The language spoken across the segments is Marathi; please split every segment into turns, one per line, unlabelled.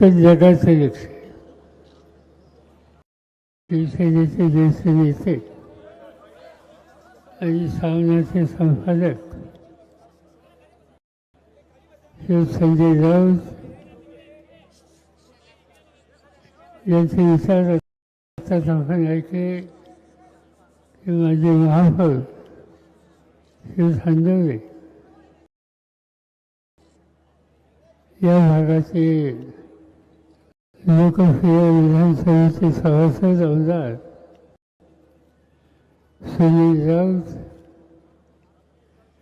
तर जगाचं लक्ष शिवसेनेचे ज्येष्ठ नेते आणि सामनाचे संपादक शिव संजय राऊत यांचे विचार आपण ऐकले. की माझे महापौर शिव खांदवले या भागाचे लोकप्रिय विधानसभेचे सभासद आमदार सुनील राऊत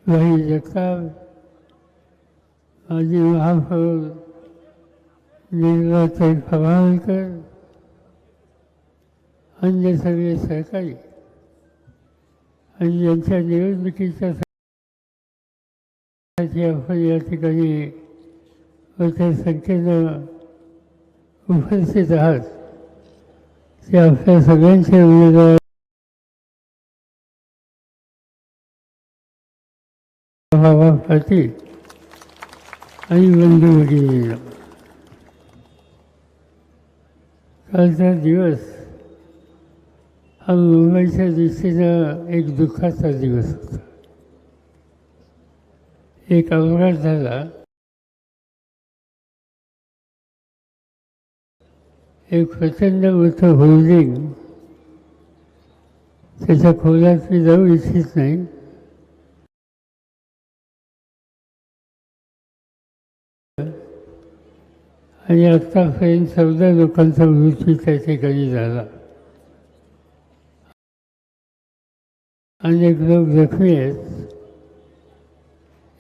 भाई जगताप माजी महापौर निर्माते पवारकर अन्य सगळे सहकारी आणि यांच्या निवडणुकीच्या आपण या ठिकाणी मोठ्या संख्येनं उपस्थित आहात ते आपल्या सगळ्यांचे उमेदवार बाबा पाटील आणि बंधू भगिनींना कालचा दिवस हा मुंबईच्या दृष्टीनं एक दुःखाचा दिवस होता. एक अपघात झाला. एक प्रचंड मोठं होल्डिंग त्याच्या खोलात मी जाऊ इच्छित नाही. आणि आत्तापर्यंत चौदा लोकांचा मृत्यू त्या ठिकाणी झाला. अनेक लोक जखमी आहेत.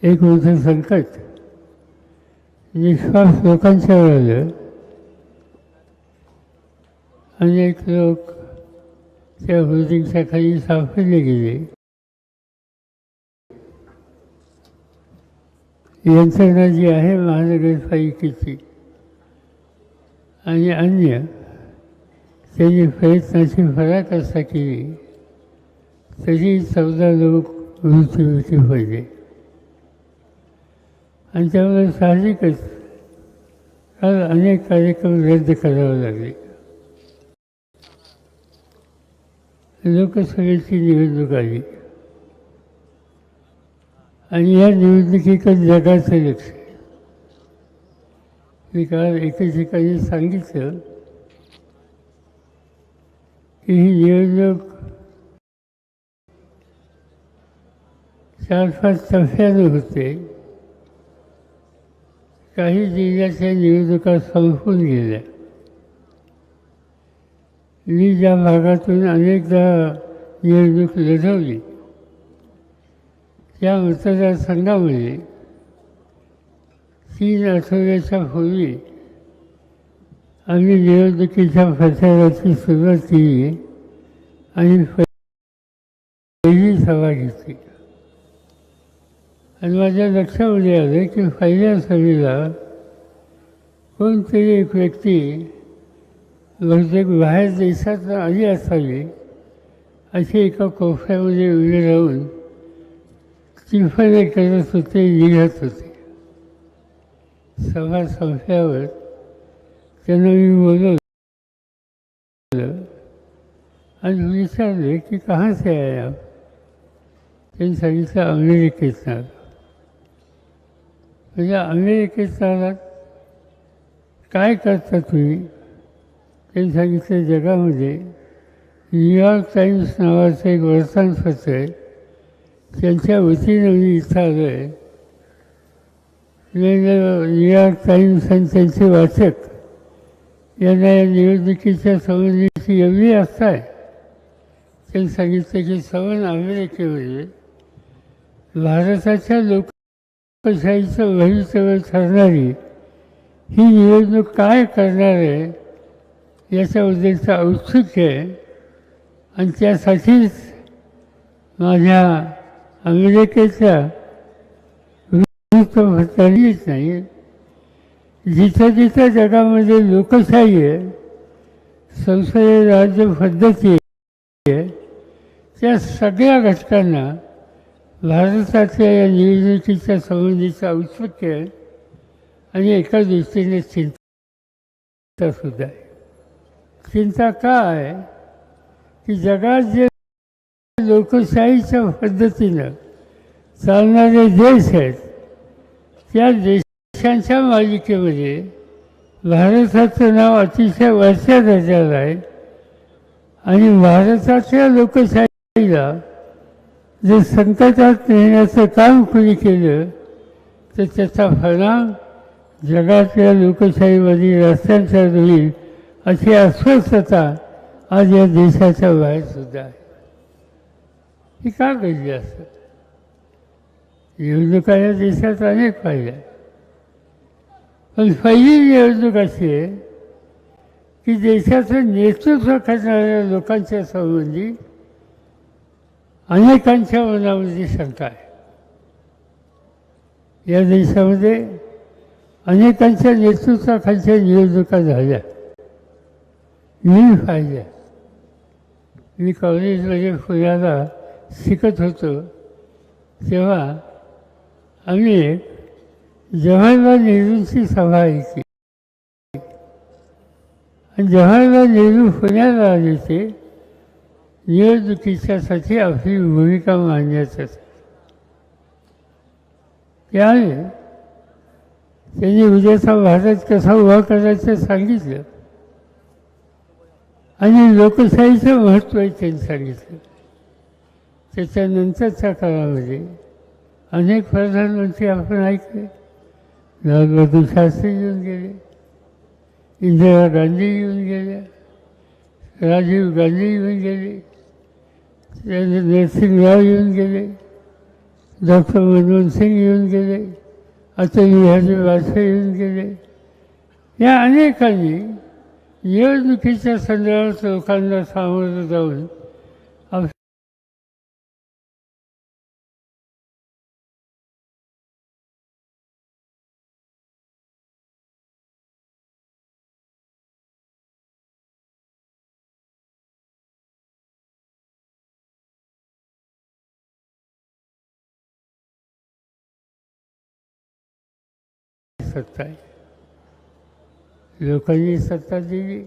एक मोठं संकट. निश्वास लोकांच्यावर आलं. अनेक लोक त्या होर्डिंगच्या खाली सापडले गेले. यंत्रणा जी आहे महानगरपालिकेची आणि अन्य त्यांनी प्रयत्नाची पराकाष्ठा केली. तरी चौदा लोक मृत्यूमुखी पडले. आणि त्यामुळे साहजिकच काल अनेक कार्यक्रम रद्द करावे लागले. लोकसभेची निवडणूक आली. आणि या निवडणुकीकडे जगाचं लक्ष मी काल एका ठिकाणी सांगितलं की ही निवडणूक चार पाच टप्प्यानं होते. काही जिल्ह्याच्या निवडणुका संपून गेल्या. मी ज्या भागातून अनेकदा निवडणूक लढवली. त्या मतदारसंघामध्ये तीन आठवड्याच्या पूर्वी आम्ही निवडणुकीच्या प्रचाराची सुरुवात केली आणि पहिली सभा घेतली. आणि माझ्या लक्षामध्ये आलं की पहिल्या सभेला कोणतरी एक व्यक्ती बहुतेक बाहेर देशात आली असावी अशी एका कोफ्यामध्ये उभे राहून चिफने करत होते लिहत होते. सभा संपल्यावर त्यांना मी बोलवलं आणि विचारले की कहाँ से आए आप? त्यांनी सांगितलं अमेरिकेत आलं. म्हणजे अमेरिकेत आलात? काय करता तुम्ही? त्यांनी सांगितलं जगामध्ये न्यूयॉर्क टाईम्स नावाचं एक वर्तमानपत्र आहे. त्यांच्या वतीनं मी इथं आलो आहे. न्यूयॉर्क टाईम्स आणि त्यांचे वाचक यांना या निवडणुकीच्या संबंधीची एवढी आस्था आहे. त्यांनी सांगितलं की सवन अमेरिकेमध्ये भारताच्या लोकशाहीचं भवितव्य ठरणारी ही निवडणूक काय करणार आहे याच्याबद्दलचं औत्सुक्य आहे. आणि त्यासाठीच माझ्या अमेरिकेच्या येत नाही. जिथं जिथं जगामध्ये लोकशाही आहे संसदीय राज्य पद्धती आहे त्या सगळ्या घटकांना भारताच्या या निवडणुकीच्या संबंधीचं औत्सुक्य आहे. आणि एका दृष्टीने चिंता सुद्धा आहे. चिंता का आहे? की जगात जे लोकशाहीच्या पद्धतीनं चालणारे देश आहेत त्या देशांच्या मालिकेमध्ये भारताचं नाव अतिशय वरच्या दर्जाला आहे आणि भारताच्या लोकशाहीला जर संकटात नेण्याचं काम कोणी केलं तर त्याचा परिणाम जगातल्या लोकशाहीमध्ये रस्त्यांच्या होईल अशी अस्वस्थता आज या देशाच्या बाहेर सुद्धा आहे. ही का घडली असतात? निवडणुका या देशात अनेक पाहिल्या. पण पहिली निवडणूक अशी आहे की देशाचं नेतृत्व करणाऱ्या लोकांच्या संबंधी अनेकांच्या मनामध्ये शंका आहे. या देशामध्ये अनेकांच्या नेतृत्वाखालच्या निवडणुका झाल्या. मी पाहिजे. मी कॉलेजमध्ये पुण्याला शिकत होतो. तेव्हा आम्ही एक जवाहरलाल नेहरूंची सभा ऐकली. आणि जवाहरलाल नेहरू पुण्याला आले ते निवडणुकीच्यासाठी आपली भूमिका मांडण्यासाठी त्याने त्यांनी उद्याचा भारत कसा उभा करायचं सांगितलं. आणि लोकशाहीचं महत्त्व त्यांनी सांगितलं त्याच्यानंतरच्या काळामध्ये अनेक प्रधानमंत्री आपण ऐकले. लालबहादूर शास्त्री येऊन गेले. इंदिरा गांधी येऊन गेल्या राजीव गांधी येऊन गेले. नरसिंहराव येऊन गेले. डॉक्टर मनमोहन सिंग येऊन गेले. अटल बिहारी वाजपेयी येऊन गेले. या अनेकांनी निवडणुकीच्या संदर्भात लोकांना सामोरं जाऊन सत्ता आहे लोकांनी सत्ता दिली.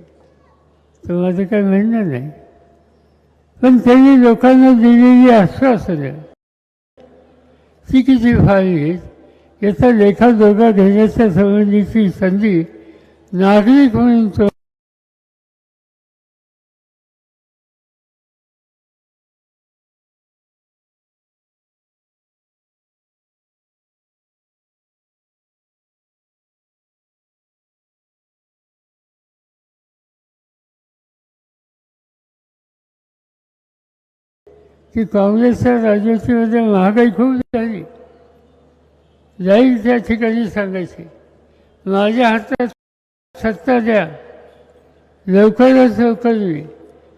तर माझं काही म्हणणं नाही. पण त्यांनी लोकांना दिलेली आश्वासनं ती किती फाळली याचा लेखाजोखा घेण्याच्या संबंधीची संधी नागरिक म्हणून तो की काँग्रेसच्या राजवटीमध्ये महागाई खूप झाली. जाईल त्या ठिकाणी सांगायचे. माझ्या हातात सत्ता द्या. लवकरच लवकर मी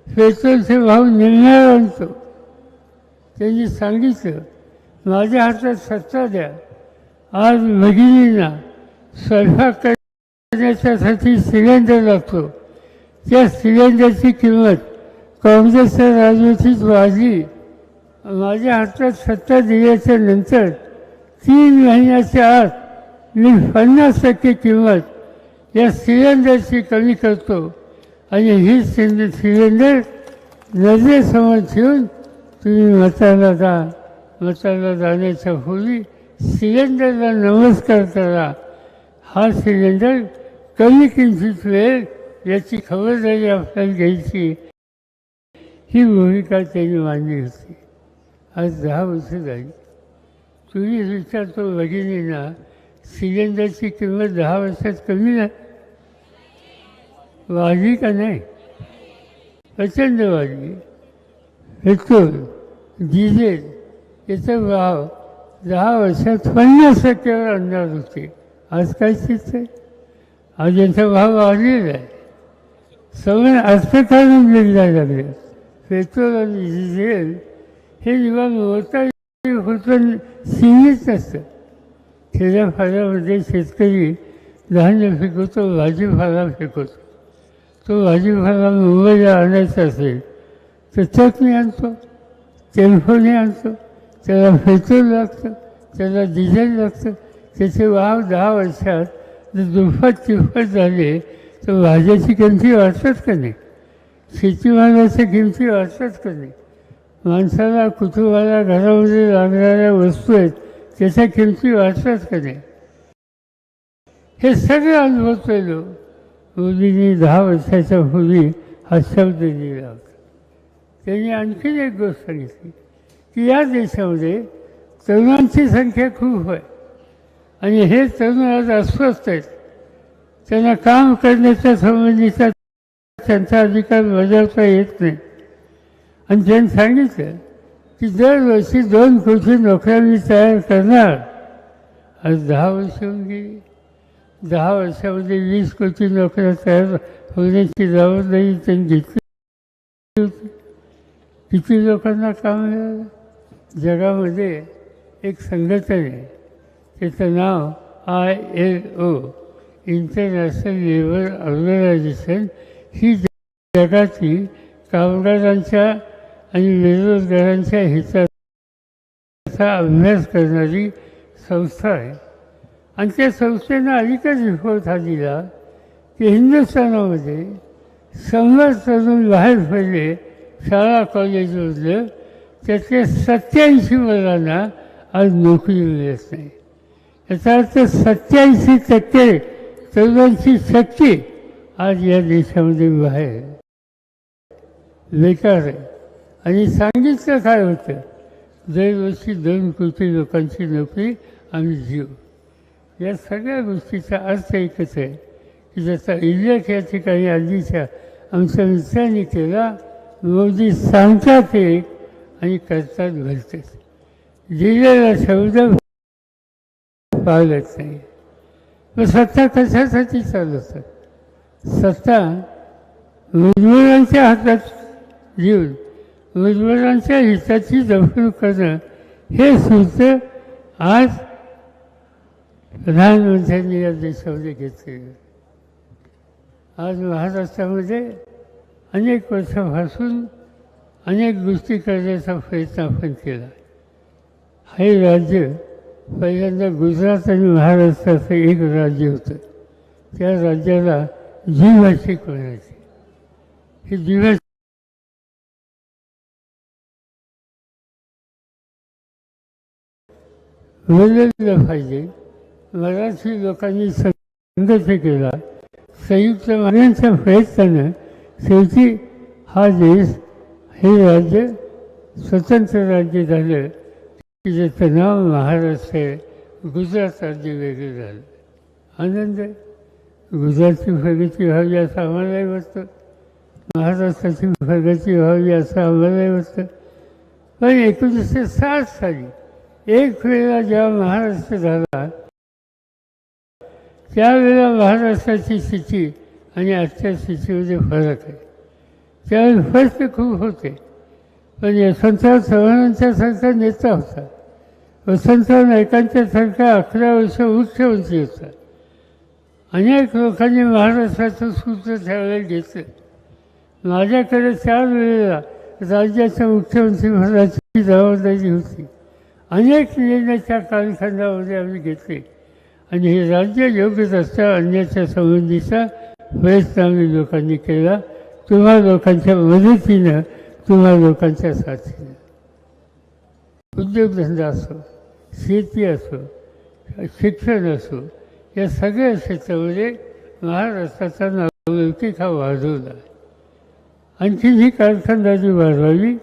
पेट्रोलचे भाव निघणार आणतो. त्यांनी सांगितलं माझ्या हातात सत्ता द्या. आज भगिनींना स्वयंपाक करण्याच्यासाठी सिलेंडर लागतो. त्या सिलेंडरची किंमत काँग्रेसच्या राजवटीत वाढली. माझ्या हातात सत्ता दिल्याच्या नंतर तीन महिन्याच्या आत मी पन्नास टक्के किंमत या सिलेंडरची कमी करतो. आणि ही सिलेंडर सिलेंडर नजरेसमोर ठेवून तुम्ही मताला जा. मताला जाण्याच्या पूर्वी सिलेंडरला नमस्कार करा. हा सिलेंडर कमी किमतीत मिळेल याची खबरदारी आपल्याला घ्यायची. ही भूमिका त्यांनी मांडली होती. आज दहा वर्ष झाली. तुम्ही विचारतो भगिनींना सिलेंडरची किंमत दहा वर्षात कमी नाही? वाढली का नाही? प्रचंड वाढली. पेट्रोल डिझेल याचा भाव दहा वर्षात पन्नास टक्क्यावर आणणार होते. आज काय स्थिती? आहे आज यांचा भाव वाढलेला आहे. सगळं अर्थकारण मिळायला लागले. पेट्रोल आणि डिझेल हे जेव्हा मोठा होतं सीमित असतं खेड्यापाड्यामध्ये शेतकरी धान्य पिकवतो भाजीपाला पिकवतो तो भाजीपाला मुंबईला आणायचा असेल तर चटणी आणतो टेलिफोनी आणतो त्याला पेट्रोल लागतं त्याला डिझेल लागतं त्याचे वाव दहा वर्षात जर दुप्पट तिप्पट झाले तर भाज्याची किमती वाढतात का नाही शेतीमालाच्या किमती वाढतात का नाही माणसाला कुटुंबाला घरामध्ये लागणाऱ्या वस्तू आहेत त्याच्या किमती वाचतात का नाही? हे सगळं अनुभवतोय लोक मोदींनी दहा वर्षाच्या पूर्वी हा शब्द दिला होता. त्यांनी आणखीन एक गोष्ट सांगितली की या देशामध्ये तरुणांची संख्या खूप आहे. आणि हे तरुण आज अस्वस्थ आहेत. त्यांना काम करण्याच्या संबंधीचा त्यांचा अधिकार बजावता येत नाही. आणि त्यांनी सांगितलं की दरवर्षी दोन कोटी नोकऱ्या मी तयार करणार आज दहा वर्ष होऊन गेली. दहा वर्षामध्ये वीस कोटी नोकऱ्या तयार होण्याची जबाबदारी त्यांनी घेतली होती. किती लोकांना काम मिळालं? जगामध्ये एक संघटना आहे त्याचं नाव I L O international labour organisation ही जगाची कामगारांच्या आणि बेरोजगारांच्या हिताचा अभ्यास करणारी संस्था आहे. आणि त्या संस्थेनं अलीकडे रिपोर्ट हा दिला की हिंदुस्थानामध्ये शंभर तरुण बाहेर पडले शाळा कॉलेजमधलं त्यातल्या सत्याऐंशी मुलांना आज नोकरी मिळत नाही. याचा अर्थ सत्याऐंशी टक्के तरुणांची शक्ती आज या देशामध्ये बाहेर. आहे. बेकार आहे. आणि सांगितलं काय होतं? दरवर्षी दोन कोटी लोकांची नोकरी आम्ही जीव. या सगळ्या गोष्टीचा अर्थ एकच आहे की ज्याचा उल्लेख या ठिकाणी आधीच्या आमच्या मित्रांनी केला मोदी सांगतात एक आणि करतात भरतात दिलेला शब्द पाळत नाही. मग सत्ता कशासाठी चालवतात सत्ता मजूरांच्या हातात घेऊन विद्वानांच्या हिताची जपणूक करणं हे सूत्र आज प्रधानमंत्र्यांनी या देशामध्ये घेतले आज महाराष्ट्रामध्ये अनेक वर्षापासून अनेक गोष्टी करण्याचा प्रयत्न आपण केला. हे राज्य पहिल्यांदा गुजरात आणि महाराष्ट्राचं एक राज्य होतं. त्या राज्याला द्विभाषिक म्हणायचे हे द्विभाषिक मिळलेलं पाहिजे. मराठी लोकांनी संघर्ष केला. संयुक्त मान्यांच्या प्रयत्नानं शेवटी हा देश हे राज्य स्वतंत्र राज्य झालं. की ज्याचं नाव महाराष्ट्र आहे गुजरात राज्य वेगळं झालं. आनंद गुजरातची प्रगती व्हावी असं आम्हालाही वाटतं. महाराष्ट्राची प्रगती व्हावी असं आम्हालाही वाटतं. पण एकोणीसशे साठ साली एक वेळेला जेव्हा महाराष्ट्र झाला त्यावेळेला महाराष्ट्राची स्थिती आणि आजच्या स्थितीमध्ये फरक आहे. त्यावेळी प्रश्न खूप होते. पण यशवंतराव चव्हाणांच्यासारखा नेता होता. वसंतराव नायकांच्यासारखा अकरा वर्ष मुख्यमंत्री होता. अनेक लोकांनी महाराष्ट्राचं सूत्र त्यावेळेला घेतलं. माझ्याकडे चार वेळेला राज्याच्या मुख्यमंत्रीपदाची जबाबदारी होती. अनेक निर्णयाच्या कालखंडामध्ये आम्ही घेतले. आणि हे राज्य योग्य रस्ता आणण्याच्या संबंधीचा प्रयत्न आम्ही लोकांनी केला. तुम्हा लोकांच्या मदतीनं तुम्हा लोकांच्या साथीनं. उद्योगधंदा असो शेती असो शिक्षण असो या सगळ्या क्षेत्रामध्ये महाराष्ट्राचा नावलौकिक हा वाढवला. आणखी ही कारखानदारी वाढवावी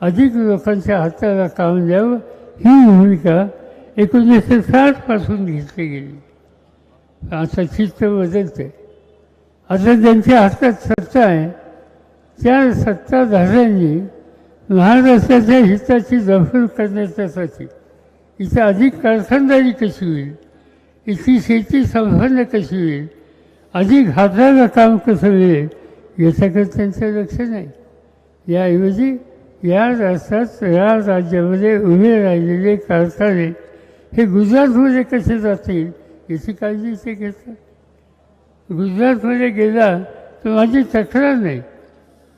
अधिक लोकांच्या हाताला काम द्यावं ही भूमिका एकोणीसशे साठपासून घेतली गेली. आता चित्त बदलते आता ज्यांच्या हातात सत्ता आहे. त्या सत्ताधाऱ्यांनी महाराष्ट्राच्या हिताची जपणूक करण्याच्यासाठी इथं अधिक कारखानदारी कशी होईल? इथली शेती संपन्न कशी होईल? अधिक हाताला काम कसं मिळेल? याच्याकडे त्यांचं लक्ष नाही. याऐवजी या राष्ट्रात या राज्यामध्ये उभे राहिलेले कारखाने हे गुजरातमध्ये कसे जातील याची काळजी ते घेतात गुजरातमध्ये गेला तर माझी तक्रार नाही.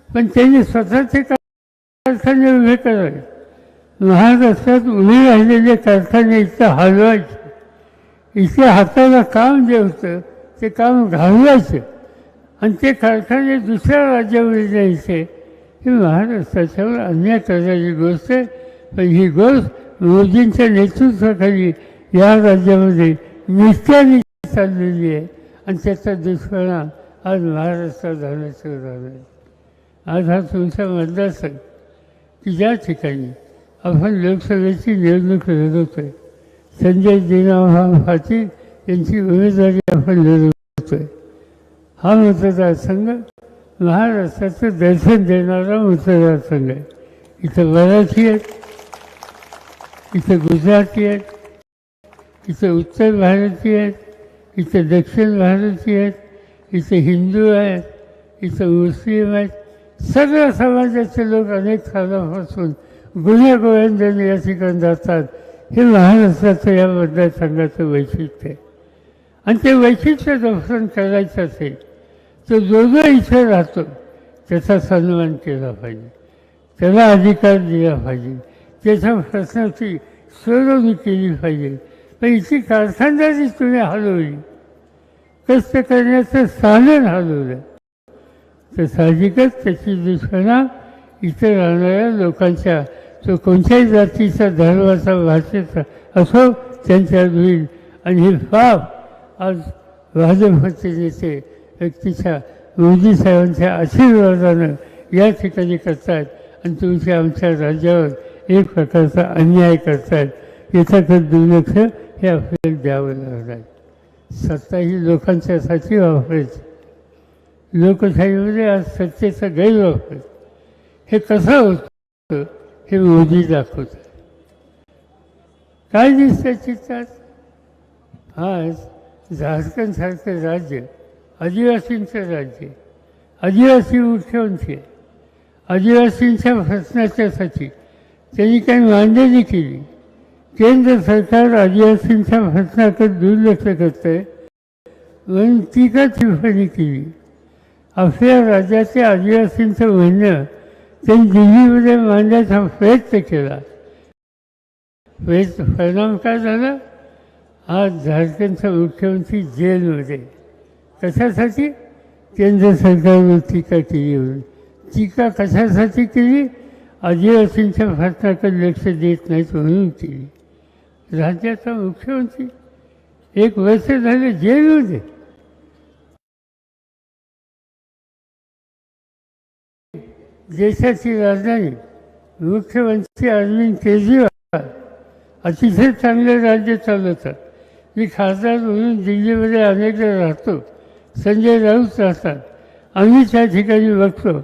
पण त्यांनी स्वतःचे कारखाने उभे करावे. महाराष्ट्रात उभे राहिलेले कारखाने इथं हलवायचे. इथे हाताला काम जे होतं ते काम घालवायचं. आणि ते कारखाने दुसऱ्या राज्यामध्ये द्यायचे ही महाराष्ट्राच्यावर अन्याय करण्याची गोष्ट आहे पण ही गोष्ट मोदींच्या नेतृत्वाखाली या राज्यामध्ये निष्ठ्याने चाललेली आहे आणि त्याचा दुष्परिणाम आज महाराष्ट्रात झाला सुरू आहे आज हा तुमचा मतदारसंघ की ज्या ठिकाणी आपण लोकसभेची निवडणूक लढवतोय संजय दिनाभाऊ पाटील यांची उमेदवारी आपण लढवतोय हा मतदारसंघ महाराष्ट्राचं दर्शन देणारा मतदारसंघ आहे. इथं मराठी आहेत इथं गुजराती आहेत इथं उत्तर भारतीय आहेत इथं दक्षिण भारतीय आहेत इथं हिंदू आहेत इथं मुस्लिम आहेत. सर्व समाजाचे लोक अनेक सालापासून गुन्हे गोविंदाने या ठिकाणी जातात. हे महाराष्ट्राचं या मतदारसंघाचं वैशिष्ट्य आहे. आणि ते वैशिष्ट्य दर्शन करायचं असेल तो जो जो इथे राहतो. त्याचा सन्मान केला पाहिजे. त्याला अधिकार दिला पाहिजे. त्याच्या प्रश्नाची सोडवणी केली पाहिजे. पण इथे कारखानदारी तुम्ही हलवली. कष्ट करण्याचं साधन हलवलं. तर साहजिकच त्याची दुष्पणा इथे राहणाऱ्या लोकांच्या तो कोणत्याही जातीचा धर्माचा भाषेचा असो त्यांच्या होईल. आणि हे पाप आज भाजपचे नेते व्यक्तीच्या मोदी साहेबांच्या आशीर्वादानं या ठिकाणी करतायत. आणि तुमच्या आमच्या राज्यावर एक प्रकारचा अन्याय करतायत. याच्याकडे दुर्लक्ष हे आपल्याला द्यावं लागणार सत्ता ही लोकांच्यासाठी वापरायची. लोकशाहीमध्ये आज सत्तेचा गैरवापर. हे कसं होतं हे मोदी दाखवत काय दिसतं चित्रात? आज झारखंडसारखं राज्य आदिवासींचं राज्य आदिवासी मुख्यमंत्री आहे. आदिवासींच्या प्रश्नाच्यासाठी त्यांनी काही मांडणी केली. केंद्र सरकार आदिवासींच्या प्रश्नाकडे दुर्लक्ष करत आहे म्हणून टीका टिप्पणी केली. आपल्या राज्याच्या आदिवासींचं म्हणणं त्यांनी दिल्लीमध्ये मांडण्याचा प्रयत्न केला. प्रयत्न परिणाम काय झाला? आज झारखंडचा मुख्यमंत्री जेलमध्ये. कशासाठी? केंद्र सरकारवर टीका केली होती. टीका कशासाठी केली? आदिवासींच्या प्रश्नाकडे लक्ष देत नाहीत म्हणून केली. राज्याचा मुख्यमंत्री एक वर्ष झाले जेलमध्ये देशाची राजधानी मुख्यमंत्री अरविंद केजरीवाल अतिशय चांगले राज्य चालवतात. मी खासदार म्हणून दिल्लीमध्ये अनेकदा राहतो. संजय राऊत राहतात आम्ही त्या ठिकाणी बघतो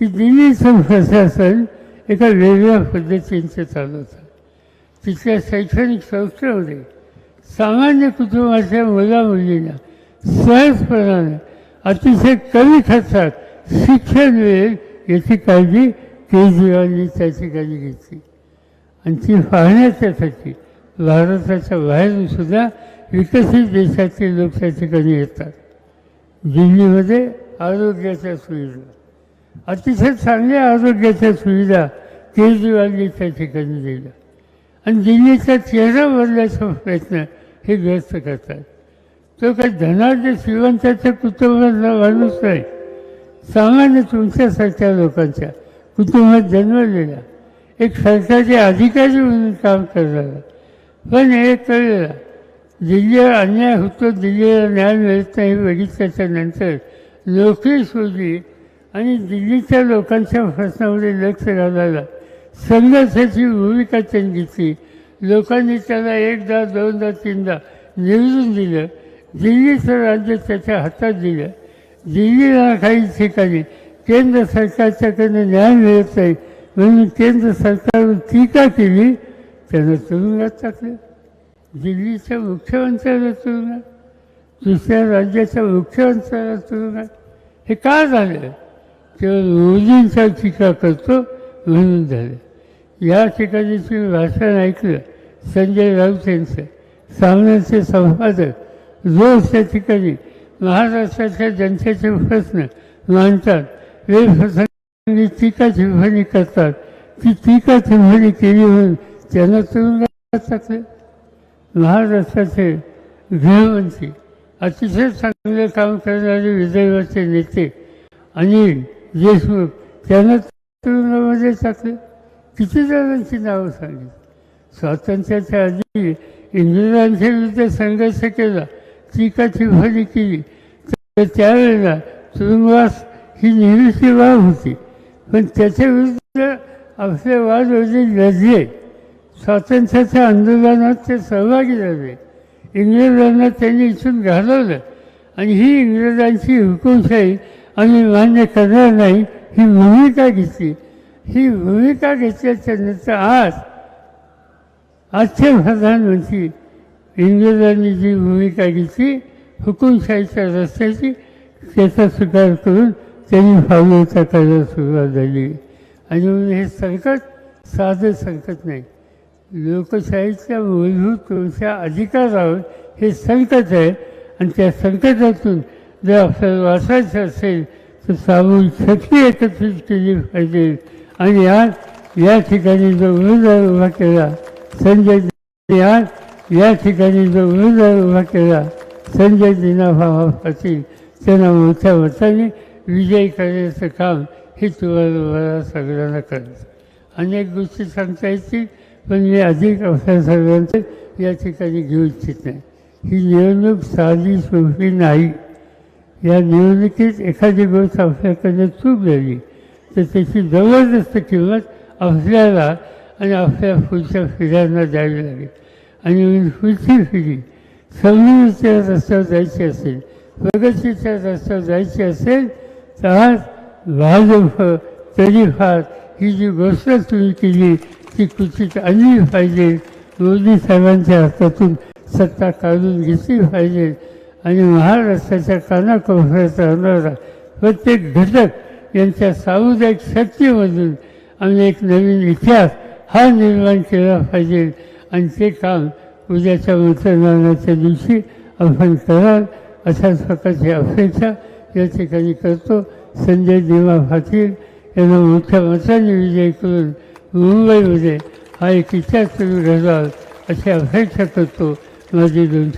की दिल्लीचं प्रशासन एका वेगळ्या चालू होतं तिथल्या शैक्षणिक संस्थेमध्ये सामान्य कुटुंबाच्या मुलामुलींना सहजपणाने अतिशय कमी खर्चात शिक्षण मिळेल याची काळजी केजरीवालनी त्या ठिकाणी घेतली. आणि ती पाहण्याच्यासाठी भारताच्या बाहेरून सुद्धा विकसित देशातील लोक त्या ठिकाणी येतात. दिल्लीमध्ये आरोग्याच्या सुविधा. अतिशय चांगल्या आरोग्याच्या सुविधा केजरीवालनी त्या ठिकाणी दिल्या. आणि दिल्लीचा चेहरा बदलायचा प्रयत्न हे ग्रस्त करतात. तो काही धनाढ्य श्रीमंताच्या कुटुंबातला माणूस नाही. सामान्य तुमच्यासारख्या लोकांच्या कुटुंबात जन्मलेला एक सरकारचे अधिकारी म्हणून काम करणारा पण हे कळलेला दिल्लीवर अन्याय होतो दिल्लीला न्याय मिळत नाही बघितल्याच्या नंतर नोकरी शोधली आणि दिल्लीच्या लोकांच्या प्रश्नामध्ये लक्ष घालायला संघर्षाची भूमिका त्यांनी घेतली. लोकांनी त्याला एकदा दोनदा तीनदा निवडून दिलं. दिल्लीचं राज्य त्याच्या हातात दिलं. दिल्लीला काही ठिकाणी केंद्र सरकारच्याकडनं न्याय मिळत नाही म्हणून केंद्र सरकारवर टीका केली त्यानं तुरुंगात टाकलं. दिल्लीच्या मुख्यमंत्र्याला तुरुंगात दुसऱ्या राज्याच्या मुख्यमंत्र्याला तुरुंगात हे का झालं? केवळ मोदींचा टीका करतो म्हणून झालं. या ठिकाणी तुम्ही भाषण ऐकलं संजय राऊत यांचं सामन्याचे संपादक रोज त्या ठिकाणी महाराष्ट्राच्या जनतेचे प्रश्न मांडतात. वेळप्रसंगी टीका टिप्पणी करतात. ती टीका टिप्पणी केली म्हणून त्यांना तुरुंगात टाकलं. महाराष्ट्राचे गृहमंत्री अतिशय चांगले काम करणारे विदर्भाचे नेते अनिल देशमुख त्यांना तुरुंगामध्ये टाकले. किती जणांची नावं सांगितली? स्वातंत्र्याच्या आधी इंग्रजांच्या विरुद्ध संघर्ष केला चिकाचिफारी केली. तर त्यावेळेला तुरुंगवास ही नेहमीची वाव होती. पण त्याच्याविरुद्ध आपले वाद वगैरे लढले स्वातंत्र्याच्या आंदोलनात ते सहभागी झाले. इंग्रजांना त्यांनी इथून घालवलं. आणि ही इंग्रजांची हुकुमशाही आम्ही मान्य करणार नाही ही भूमिका घेतली. ही भूमिका घेतल्याच्या नंतर आज आजचे प्रधानमंत्री इंग्रजांनी जी भूमिका घेतली हुकुमशाहीच्या रस्त्याची त्याचा स्वीकार करून त्यांनी पावलं करायला सुरुवात झाली. आणि म्हणून हे संकट साधं संकट नाही. लोकशाहीच्या मूलभूत तुमच्या आहोत हे संकट आहे. आणि त्या संकटातून जर आपल्याला वाचायचं असेल तर साबून शक्ती एकत्रित केली पाहिजे. आणि आज या ठिकाणी जो उमेदवार उभा केला संजय आज या ठिकाणी जो उमेदवार उभा केला संजय दिनाभावा पाटील त्यांना मोठ्या मताने विजयी करण्याचं काम हे तुम्हाला सगळ्यांना करायचं अनेक गोष्टी सांगता येतील. पण मी अधिक आपल्या या ठिकाणी घेऊ इच्छित. नाही ही निवडणूक साधी सोपी नाही. या निवडणुकीत एखादी गोष्ट आपल्याकडनं चूक झाली तर त्याची जबरदस्त किंमत आपल्याला आणि आपल्या पुढच्या पिढ्यांना द्यावी लागेल. आणि पुढची पिढी समृद्धीच्या रस्त्यावर जायची असेल प्रगतीच्या रस्त्यावर जायची असेल तर आज भाजप तरी फार ही जी गोष्ट तुम्ही केली ती कृतीत आणली पाहिजे. मोदी साहेबांच्या हातातून सत्ता काढून घेतली पाहिजे. आणि महाराष्ट्राच्या कानाकोपऱ्यात राहणारा प्रत्येक घटक यांच्या सामुदायिक शक्तीमधून आम्ही एक नवीन इतिहास हा निर्माण केला पाहिजे. आणि ते काम उद्याच्या मतदानाच्या दिवशी आपण कराल अशाच प्रकारची अपेक्षा या ठिकाणी करतो. संजय दिवा पाटील यांना मोठ्या मताने विजय करून मुंबईमध्ये हा एक इतिहास तुम्ही घडवाल अशी अपेक्षा करतो. माझी दोन